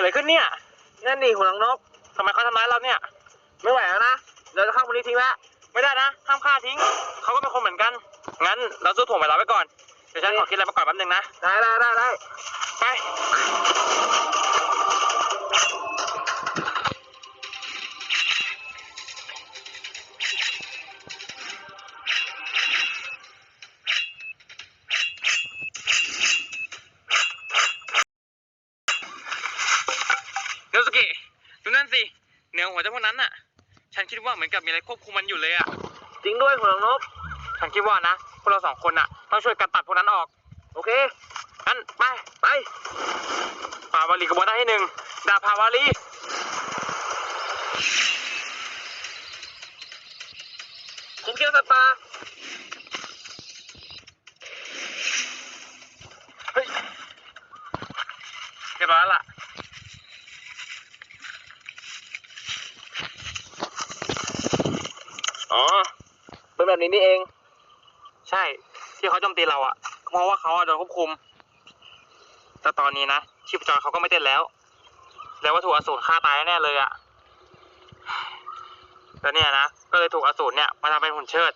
ดอะไรขึ้นเนี่ยนั่นนี่หัวหลังนกทำไมเขาทำร้ายเราเนี่ย ไม่ไหวแล้วนะเราจะเข้ามูลนิธิแล้วไม่ได้นะห้ามฆ่าทิ้งเขาก็เป็นคนเหมือนกัน งั้นเราสู้ถ่วงเวลาไว้ก่อนเดี๋ยวฉันขอคิดอะไรมาก่อนแป๊บนึงนะได้ได้ได้ได้ไป เนลสกิดูนั่นสิเหนือหัวเจ้าพวกนั้นน่ะ ฉันคิดว่าเหมือนกับมีอะไรควบคุมมันอยู่เลยอะจริงด้วยหัวหลังนกฉันคิดว่านะพวกเราสองคนน่ะต้องช่วยกันตัดพวกนั้นออก โอเคงั้นไปไปปาวาลีกระบวนท่าที่หนึ่งดาบพาวาลีผมเกี่ยวสัตว์ป่าเฮ้ยเรียบร้อยแล้วล่ะ อ๋อ เป็น แบบนี้นี่เอง ใช่ ที่เขาโจมตีเราอะ เพราะว่าเขาอะโดนควบคุม แต่ตอนนี้นะชีพจรเขาก็ไม่เต้นแล้ว แล้วว่าถูกอสูรฆ่าตายแน่เลยอะแล้วเนี่ยนะ ก็เลยถูกอสูรเนี่ยมาทำเป็นหุ่นเชิด